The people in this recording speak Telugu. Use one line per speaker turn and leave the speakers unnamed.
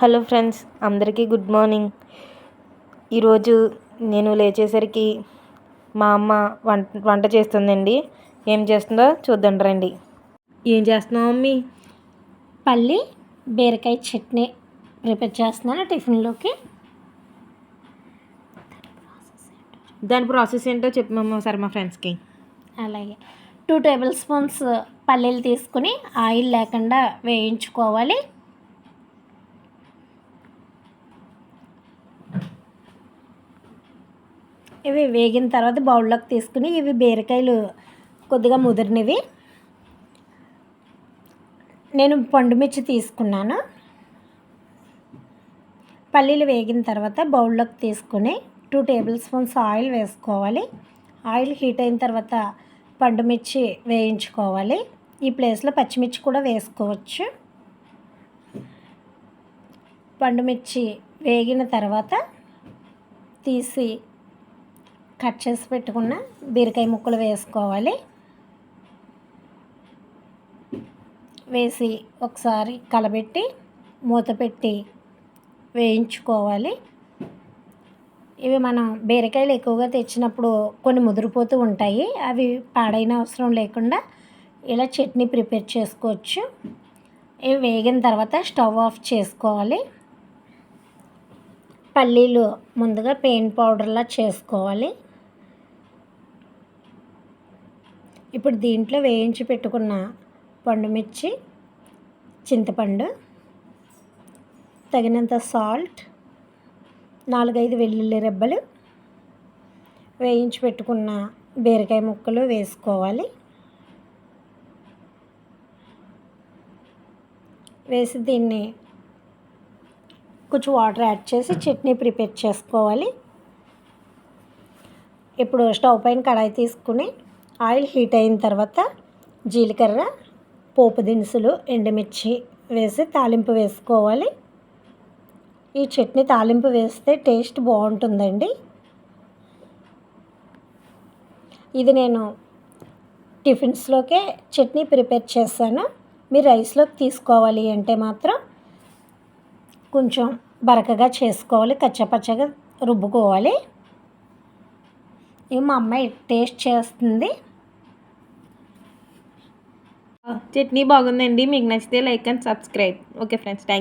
హలో ఫ్రెండ్స్ అందరికీ గుడ్ మార్నింగ్. ఈరోజు నేను లేచేసరికి మా అమ్మ వంట వంట చేస్తుందండి. ఏం చేస్తుందో చూద్దాం రండి. ఏం చేస్తున్నావు మమ్మీ
పల్లి బీరకాయ చట్నీ ప్రిపేర్ చేస్తున్నాను టిఫిన్లోకి.
దాని ప్రాసెస్ ఏంటో చెప్పమమ్మ సరే మా ఫ్రెండ్స్కి.
అలాగే. టూ టేబుల్ స్పూన్స్ పల్లీలు తీసుకుని ఆయిల్ లేకుండా వేయించుకోవాలి. ఇవి వేగిన తర్వాత బౌల్లోకి తీసుకుని ఇవి బీరకాయలు కొద్దిగా ముదిరినవి. నేను పండుమిర్చి తీసుకున్నాను. పల్లీలు వేగిన తర్వాత బౌల్లోకి తీసుకుని టూ టేబుల్ స్పూన్స్ ఆయిల్ వేసుకోవాలి. ఆయిల్ హీట్ అయిన తర్వాత పండుమిర్చి వేయించుకోవాలి. ఈ ప్లేస్లో పచ్చిమిర్చి కూడా వేసుకోవచ్చు. పండుమిర్చి వేగిన తర్వాత తీసి కట్ చేసి పెట్టుకున్న బీరకాయ ముక్కలు వేసుకోవాలి. వేసి ఒకసారి కలబెట్టి మూత పెట్టి వేయించుకోవాలి. ఇవి మనం బీరకాయలు ఎక్కువగా తెచ్చినప్పుడు కొన్ని ముదిరిపోతూ ఉంటాయి. అవి పాడైన అవసరం లేకుండా ఇలా చట్నీ ప్రిపేర్ చేసుకోవచ్చు. ఇవి వేగిన తర్వాత స్టవ్ ఆఫ్ చేసుకోవాలి. పల్లీలు ముందుగా పెయిన్ పౌడర్లా చేసుకోవాలి. ఇప్పుడు దీంట్లో వేయించి పెట్టుకున్న పండుమిర్చి చింతపండు తగినంత సాల్ట్ నాలుగైదు వెల్లుల్లి రెబ్బలు వేయించి పెట్టుకున్న బీరకాయ ముక్కలు వేసుకోవాలి. వేసి దీన్ని కొంచెం వాటర్ యాడ్ చేసి చట్నీ ప్రిపేర్ చేసుకోవాలి. ఇప్పుడు స్టవ్ పైన కడాయి తీసుకుని ఆయిల్ హీట్ అయిన తర్వాత జీలకర్ర పోపు దినుసులు ఎండుమిర్చి వేసి తాలింపు వేసుకోవాలి. ఈ చట్నీ తాలింపు వేస్తే టేస్ట్ బాగుంటుందండి. ఇది నేను టిఫిన్స్లోకే చట్నీ ప్రిపేర్ చేశాను. మీరు రైస్లోకి తీసుకోవాలి అంటే మాత్రం కొంచెం బరకగా చేసుకోవాలి కచ్చపచ్చగా రుబ్బుకోవాలి. ఇవి మా అమ్మాయి టేస్ట్ చేస్తుంది.
చట్నీ బాగుందండి. మీకు నచ్చితే like and subscribe. Okay friends thank